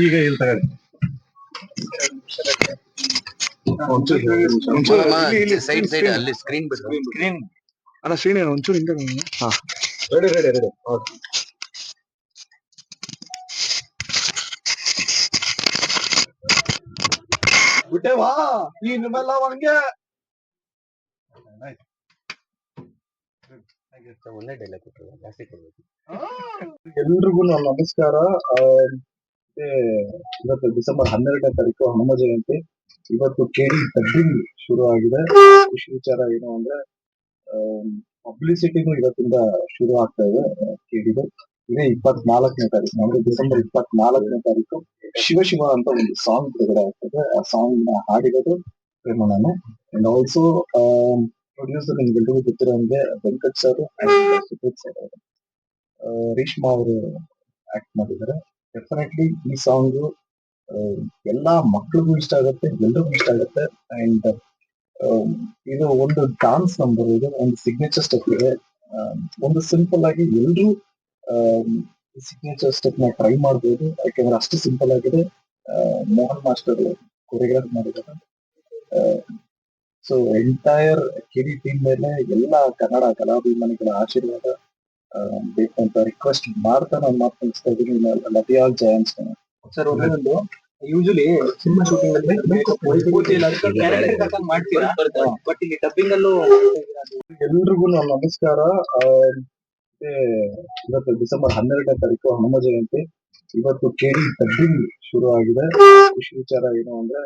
ಈಗ ಇಲ್ಲಿ ತಗೊಳ್ಳಿ ಸೈಡ್ ಸೈಡ್ ಅಲ್ಲಿ ಸ್ಕ್ರೀನ್ ಬಿಟ್ಟು ಸ್ಕ್ರೀನ್ ಅಲ್ಲ ಶ್ರೀನಿ ಒಂಚೂರು ಹಿಂದೆ ಬನ್ನಿ. ರೆಡಿ ರೆಡಿ ರೆಡಿ ಬಿಟ್ಟೆ ವಾ ನೀನ್ ಮೇಲೆ ಹಂಗೆ ಒಂದೇ ಡೈಲಾಗ್ ಕೊಟ್ಟರು ಜಾಸ್ತಿ ಕೊಡ್ಬೇಕು. ಎಲ್ರಿಗೂ ನಮಸ್ಕಾರ. ಇವತ್ತು ಡಿಸೆಂಬರ್ ಹನ್ನೆರಡನೇ ತಾರೀಕು ಹನುಮ ಜಯಂತಿ. ಇವತ್ತು ಕೇಳಿ ಡಬ್ಬಿಂಗ್ ಶುರು ಆಗಿದೆ ಖುಷಿ ವಿಚಾರ ಏನು ಅಂದ್ರೆ ಪಬ್ಲಿಸಿಟಿನೂ ಇವತ್ತಿಂದ ಶುರು ಆಗ್ತಾ ಇದೆ ಕೆಡಿದು ಇದೇ ಇಪ್ಪತ್ನಾಲ್ಕನೇ ತಾರೀಕು ಅಂದ್ರೆ ಡಿಸೆಂಬರ್ ಇಪ್ಪತ್ನಾಲ್ಕನೇ ತಾರೀಕು. ಶಿವ ಶಿವ ಅಂತ ಒಂದು ಸಾಂಗ್ ಬಿಡುಗಡೆ ಆಗ್ತದೆ. ಆ ಸಾಂಗ್ನ ಹಾಡಿರೋದು ಪ್ರೇಮಣ್ಣನು. ಅಂಡ್ ಆಲ್ಸೋ ಪ್ರೊಡ್ಯೂಸರ್ ನಿಮ್ಗೆಲ್ರಿಗೂ ಅಂದ್ರೆ ವೆಂಕಟ್ ಸರ್ ಸುಪ್ರೀತ್ ಸರ್ ಅವರು ರೇಷ್ಮಾ ಅವರು ಆಕ್ಟ್ ಮಾಡಿದ್ದಾರೆ. ಡೆಫಿನೆಟ್ಲಿ ಈ ಸಾಂಗ್ ಎಲ್ಲಾ ಮಕ್ಳಿಗೂ ಇಷ್ಟ ಆಗುತ್ತೆ, ಎಲ್ರಿಗೂ ಇಷ್ಟ ಆಗುತ್ತೆ ಅಂಡ್ ಇದು ಒಂದು ಡಾನ್ಸ್ ನಂಬರ್ ಇದು ಒಂದು ಸಿಗ್ನೇಚರ್ ಸ್ಟೆಪ್ ಇದೆ. ಒಂದು ಸಿಂಪಲ್ ಆಗಿ ಎಲ್ರು ಸಿಗ್ನೇಚರ್ ಸ್ಟೆಪ್ನ ಟ್ರೈ ಮಾಡ್ಬೋದು. ಯಾಕೆಂದ್ರೆ ಅಷ್ಟು ಸಿಂಪಲ್ ಆಗಿದೆ. ಮೋಹನ್ ಮಾಸ್ಟರ್ ಕೊರಿಯೋಗ್ರಾಫ್ ಮಾಡಿದ್ದಾರೆ. ಸೊ ಎಂಟೈರ್ ಕಿರಿ ಟೀಮ್ ಮೇಲೆ ಎಲ್ಲ ಕನ್ನಡ ಕಲಾಭಿಮಾನಿಗಳ ಆಶೀರ್ವಾದ ಬೇಕಂತ ಬೇಕು ಅಂತ ರಿಕ್ವೆಸ್ಟ್ ಮಾಡ್ತಾ ನಾನು ಮಾತು ಮುಗಿಸ್ತಾ ಇದ್ದೀನಿ. ಲತಿಯಾಲ್ ಜಯಂತ್ ಸರ್ ಒಂದೊಂದು ಯೂಶಲಿ ಸಿನಿಮಾ ಶೂಟಿಂಗ್ ಅಲ್ಲಿ ಮಾಡ್ತೀರಾ? ಬಟ್ ಇಲ್ಲಿ ಡಬ್ಬಿಂಗ್ ಅಲ್ಲೂ ಎಲ್ರಿಗೂ ನನ್ನ ನಮಸ್ಕಾರ. ಇವತ್ತು ಡಿಸೆಂಬರ್ ಹನ್ನೆರಡನೇ ತಾರೀಕು ಹನುಮ ಜಯಂತಿ. ಇವತ್ತು ಕೇಳಿ ಡಬ್ಬಿಂಗ್ ಶುರು ಆಗಿದೆ ಖುಷಿ ವಿಚಾರ ಏನು ಅಂದ್ರೆ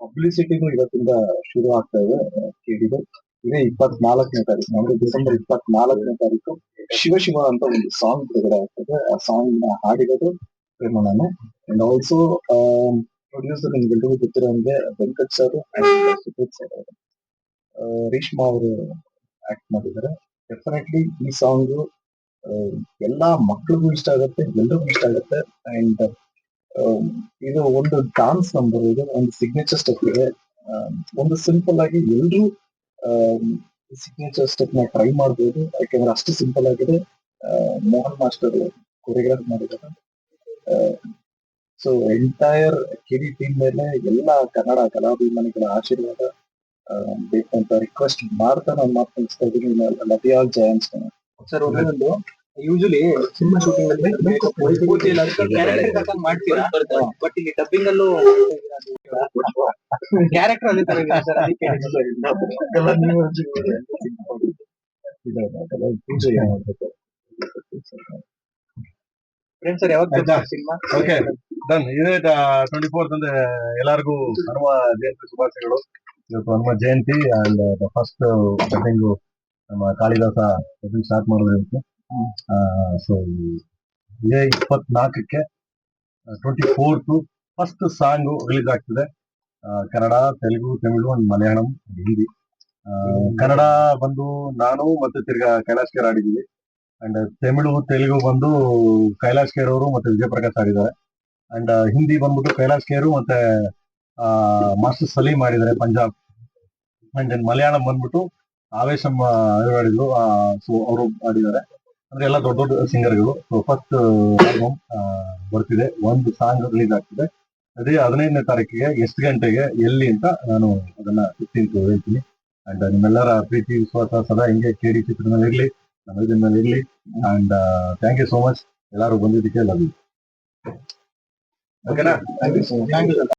ಪಬ್ಲಿಸಿಟಿನೂ ಇವತ್ತಿಂದ ಶುರು ಆಗ್ತಾ ಇದೆ, ಕೇಳಿದೆ. ಇದೇ ಇಪ್ಪತ್ನಾಲ್ಕನೇ ತಾರೀಕು ಅಂದ್ರೆ ಡಿಸೆಂಬರ್ ಇಪ್ಪತ್ನಾಲ್ಕನೇ ತಾರೀಕು, ಶಿವ ಅಂತ ಒಂದು ಸಾಂಗ್ ಬಿಡುಗಡೆ ಆಗ್ತದೆ. ಆ ಸಾಂಗ್ನ ಹಾಡಿರೋದು ಪ್ರೇಮಣ್ಣನೆ. ಅಂಡ್ ಆಲ್ಸೋ ಪ್ರೊಡ್ಯೂಸರ್ ನಿಮ್ಗೆಲ್ರಿಗೂ ಅಂದ್ರೆ ವೆಂಕಟ್ ಸರ್ ಸುಜಿತ್ ಸರ್ ಅವರು ರೇಷ್ಮಾ ಅವರು ಆಕ್ಟ್ ಮಾಡಿದ್ದಾರೆ. ಡೆಫಿನೆಟ್ಲಿ ಈ ಸಾಂಗ್ ಎಲ್ಲಾ ಮಕ್ಳಿಗೂ ಇಷ್ಟ ಆಗುತ್ತೆ, ಎಲ್ರಿಗೂ ಇಷ್ಟ ಆಗುತ್ತೆ. ಅಂಡ್ ಇದು ಒಂದು ಡಾನ್ಸ್ ನಂಬರ್ ಇದು ಒಂದು ಸಿಗ್ನೇಚರ್ ಸ್ಟೆಪ್ ಇದೆ. ಒಂದು ಸಿಂಪಲ್ ಆಗಿ ಎಲ್ಲರೂ ಸಿಗ್ನೇಚರ್ ಸ್ಟೆಪ್ನ ಟ್ರೈ ಮಾಡಬಹುದು ಯಾಕೆಂದ್ರೆ ಅಷ್ಟು ಸಿಂಪಲ್ ಆಗಿದೆ. ಮೋಹನ್ ಮಾಸ್ಟರ್ ಕೊರಿಯೋಗ್ರಾಫ್ ಮಾಡಿದ್ದಾರೆ. ಸೊ ಎಂಟೈರ್ ಕಿರಿ ಟೀಮ್ ಮೇಲೆ ಎಲ್ಲ ಕನ್ನಡ ಕಲಾಭಿಮಾನಿಗಳ ಆಶೀರ್ವಾದ ಬೇಕು ಅಂತ ರಿಕ್ವೆಸ್ಟ್ ಮಾಡ್ತಾ ನಾನು ಮಾತು ಮುಗಿಸ್ತಾ ಇದ್ದೀನಿ. ಲತಿಯಾಲ್ ಜಯಂತ್ ಸರ್, ಒಂದೊಂದು ಯೂಶಲಿ ಸಿನಿಮಾ ಶೂಟಿಂಗ್ ಅಲ್ಲಿ ಪೂರ್ತಿ ಕ್ಯಾರೆಕ್ಟರ್ ತಕ್ಕಂಗ್ ಮಾಡ್ತೀರಾ? ಬಟ್ ಇಲ್ಲಿ ಡಬ್ಬಿಂಗ್ ಅಲ್ಲೂ ಕ್ಯಾರೆಕ್ಟರ್ ಅದೇ ತರ ಇದೆ ಸರ್ ಯಾವಾಗ ಸಿನಿಮಾ ಓಕೆ ಡನ್ ಇದೇ ಟ್ವೆಂಟಿ ಫೋರ್ತ್ ಅಂದ್ರೆ ಎಲ್ಲರಿಗೂ ಹನುಮ ಜಯಂತಿ ಶುಭಾಶಯಗಳು. ಇವತ್ತು Hanuma Jayanti and the first cutting ನಮ್ಮ ಕಾಳಿದಾಸ ಸ್ಟಾರ್ಟ್ ಮಾಡೋದು so May ಇಪ್ಪತ್ನಾಲ್ಕಕ್ಕೆ twenty fourth first song release ಆಗ್ತಿದೆ. ಕನ್ನಡ, ತೆಲುಗು, ತಮಿಳು ಅಂಡ್ ಮಲಯಾಳಂ, ಹಿಂದಿ. ಕನ್ನಡ ಬಂದು ನಾನು ಮತ್ತೆ ತಿರ್ಗಾ ಕೈಲಾಶ್ ಕೇರ್ ಆಡಿದ್ದೀವಿ ಅಂಡ್ ತಮಿಳು, ತೆಲುಗು ಬಂದು ಕೈಲಾಶ್ ಕೇರ್ ಅವರು ಮತ್ತೆ ವಿಜಯಪ್ರಕಾಶ್ ಆಡಿದ್ದಾರೆ ಅಂಡ್ ಹಿಂದಿ ಬಂದ್ಬಿಟ್ಟು ಕೈಲಾಶ್ ಕೇರು ಮತ್ತೆ ಮಾಸ್ಟರ್ ಸಲೀಮ್ ಆಡಿದ್ದಾರೆ ಪಂಜಾಬ್. ಅಂಡ್ ಮಲಯಾಳಂ ಬಂದ್ಬಿಟ್ಟು ಆವೇಶಂ ಆಡಿದ್ರು ಸೊ ಅವರು ಆಡಿದ್ದಾರೆ ಅಂದ್ರೆ ಎಲ್ಲ ದೊಡ್ಡ ದೊಡ್ಡ ಸಿಂಗರ್ಗಳು. ಫಸ್ಟ್ ಆಲ್ಬಮ್ ಬರ್ತಿದೆ. ಒಂದು ಸಾಂಗ್ ರಿಲೀಸ್ ಆಗ್ತಿದೆ. ಅದೇ ಹದಿನೈದನೇ ತಾರೀಕಿಗೆ ಎಷ್ಟು ಗಂಟೆಗೆ, ಎಲ್ಲಿ ಅಂತ ನಾನು ಅದನ್ನ ಫಿಫ್ಟೀನ್ತ್ ಹೇಳ್ತೀನಿ. ಅಂಡ್ ನಿಮ್ಮೆಲ್ಲರ ಪ್ರೀತಿ, ವಿಶ್ವಾಸ ಸದಾ ಹಿಂಗೆ ಕೇಳಿ ಚಿತ್ರದಲ್ಲಿ ಇರಲಿ ನಮ್ಮ ಮೇಲೆ ಇರಲಿ and thank you so much ಎಲ್ಲರೂ ಬಂದಿದ್ದಕ್ಕೆ ಲವ್ ಯು ಓಕೆನಾ